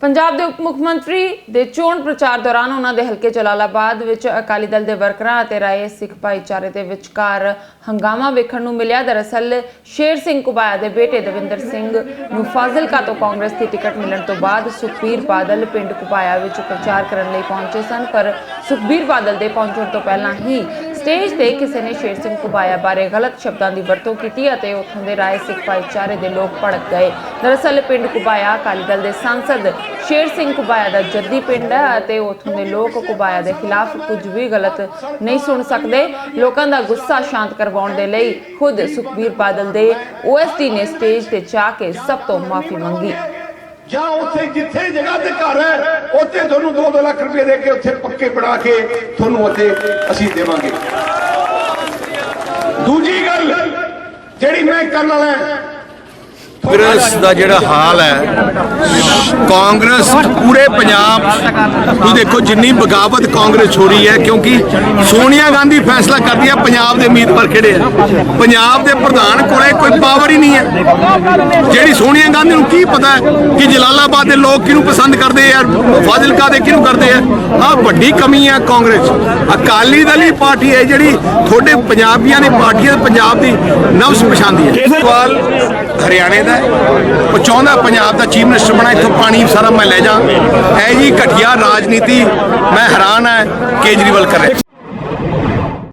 ਪੰਜਾਬ ਦੇ ਉਪ ਮੁੱਖ ਮੰਤਰੀ ਦੇ ਚੋਣ ਪ੍ਰਚਾਰ ਦੌਰਾਨ ਉਹਨਾਂ ਦੇ ਹਲਕੇ ਜਲਾਲਾਬਾਦ ਵਿੱਚ ਅਕਾਲੀ ਦਲ ਦੇ ਵਰਕਰਾਂ ਅਤੇ ਰਾਏ ਸਿੱਖ ਭਾਈਚਾਰੇ ਦੇ ਵਿਚਕਾਰ ਹੰਗਾਮਾ ਵੇਖਣ ਨੂੰ ਮਿਲਿਆ। ਦਰਅਸਲ, ਸ਼ੇਰ ਸਿੰਘ ਕੁਬਾਇਆ ਦੇ ਬੇਟੇ ਦਵਿੰਦਰ ਸਿੰਘ ਨੂੰ ਫਾਜ਼ਿਲਕਾ ਤੋਂ ਕਾਂਗਰਸ ਦੀ ਟਿਕਟ ਮਿਲਣ ਤੋਂ ਬਾਅਦ ਸੁਖਬੀਰ ਬਾਦਲ ਪਿੰਡ ਕੁਬਾਇਆ ਵਿੱਚ ਪ੍ਰਚਾਰ ਕਰਨ ਲਈ ਪਹੁੰਚੇ ਸਨ, ਪਰ ਸੁਖਬੀਰ ਬਾਦਲ ਦੇ ਪਹੁੰਚਣ ਤੋਂ ਪਹਿਲਾਂ ਹੀ ਸਟੇਜ ਤੇ ਕਿਸੇ ਨੇ ਸ਼ੇਰ ਸਿੰਘ ਕੁਬਾਇਆ ਬਾਰੇ ਗਲਤ ਸ਼ਬਦਾਂ ਦੀ ਵਰਤੋਂ ਕੀਤੀ ਅਤੇ ਉੱਥੋਂ ਦੇ ਰਾਏ, ਸਿੱਖ ਭਾਈਚਾਰੇ ਦੇ ਲੋਕ ਭੜਕ ਗਏ। ਦਰਅਸਲ ਪਿੰਡ ਕੁਬਾਇਆ ਅਕਾਲੀ ਦਲ ਦੇ ਸੰਸਦ ਸ਼ੇਰ ਸਿੰਘ ਕੁਬਾਇਆ ਦਾ ਜੱਦੀ ਪਿੰਡ ਹੈ ਅਤੇ ਉੱਥੋਂ ਦੇ ਲੋਕ ਕੁਬਾਇਆ ਦੇ ਖਿਲਾਫ ਕੁਝ ਵੀ ਗਲਤ ਨਹੀਂ ਸੁਣ ਸਕਦੇ। ਲੋਕਾਂ ਦਾ ਗੁੱਸਾ ਸ਼ਾਂਤ ਕਰਵਾਉਣ ਦੇ ਲਈ ਖੁਦ ਸੁਖਬੀਰ ਬਾਦਲ ਦੇ ਓਐਸਡੀ ਨੇ ਸਟੇਜ ਤੇ ਜਾ ਕੇ ਸਭ ਤੋਂ ਮਾਫੀ ਮੰਗੀ। ਜਾਂ ਉੱਥੇ ਜਿੱਥੇ ਜਗ੍ਹਾ ਤੇ ਘਰ ਹੈ, ਉੱਥੇ ਤੁਹਾਨੂੰ 2-2 ਲੱਖ ਰੁਪਏ ਦੇ ਕੇ ਉੱਥੇ ਪੱਕੇ ਬਣਾ ਕੇ ਤੁਹਾਨੂੰ ਉੱਥੇ ਅਸੀਂ ਦੇਵਾਂਗੇ। ਦੂਜੀ ਗੱਲ ਜਿਹੜੀ ਮੈਂ ਕਰਨ ਵਾਲਾ ਕਾਂਗਰਸ ਦਾ ਜਿਹੜਾ ਹਾਲ ਹੈ, ਕਾਂਗਰਸ ਪੂਰੇ ਪੰਜਾਬ ਨੂੰ ਦੇਖੋ ਜਿੰਨੀ ਬਗਾਵਤ ਕਾਂਗਰਸ ਹੋ ਹੈ, ਕਿਉਂਕਿ ਸੋਨੀਆ ਗਾਂਧੀ ਫੈਸਲਾ ਕਰਦੀ ਹੈ, ਪੰਜਾਬ ਦੇ ਉਮੀਦਵਾਰ ਕਿਹੜੇ ਆ। ਪੰਜਾਬ ਦੇ ਪ੍ਰਧਾਨ ਕੋਲੇ ਕੋਈ ਪਾਵਰ ਹੀ ਨਹੀਂ ਹੈ। ਜਿਹੜੀ ਸੋਨੀਆ ਗਾਂਧੀ ਨੂੰ ਕੀ ਪਤਾ ਕਿ ਜਲਾਲਾਬਾਦ ਦੇ ਲੋਕ ਕਿਹਨੂੰ ਪਸੰਦ ਕਰਦੇ ਆ, ਫਾਜ਼ਿਲਕਾ ਦੇ ਕਿਹਨੂੰ ਕਰਦੇ ਆ? ਆ ਵੱਡੀ ਕਮੀ ਹੈ ਕਾਂਗਰਸ। ਅਕਾਲੀ ਦਲ ਹੀ ਪਾਰਟੀ ਹੈ ਜਿਹੜੀ ਤੁਹਾਡੇ ਪੰਜਾਬੀਆਂ ਨੇ ਪਾਰਟੀਆਂ ਪੰਜਾਬ ਦੀ ਨਵਸ ਪਛਾਣਦੀ ਹੈ। ਕੇਜਰੀਵਾਲ, ਹਰਿਆਣੇ ਦਾ ਹੈ। ਉਹ ਚਾਹੁੰਦਾ ਪੰਜਾਬ ਦਾ ਚੀਫ ਮਿਨਿਸਟਰ ਬਣਾ, ਇੱਥੋਂ ਪਾਣੀ ਸਾਰਾ ਮੈਂ ਲੈ ਜਾ ਇਹ ਜੀ ਘਟੀਆ ਰਾਜਨੀਤੀ, ਮੈਂ ਹੈਰਾਨ ਹੈ, ਕੇਜਰੀਵਾਲ ਕਰ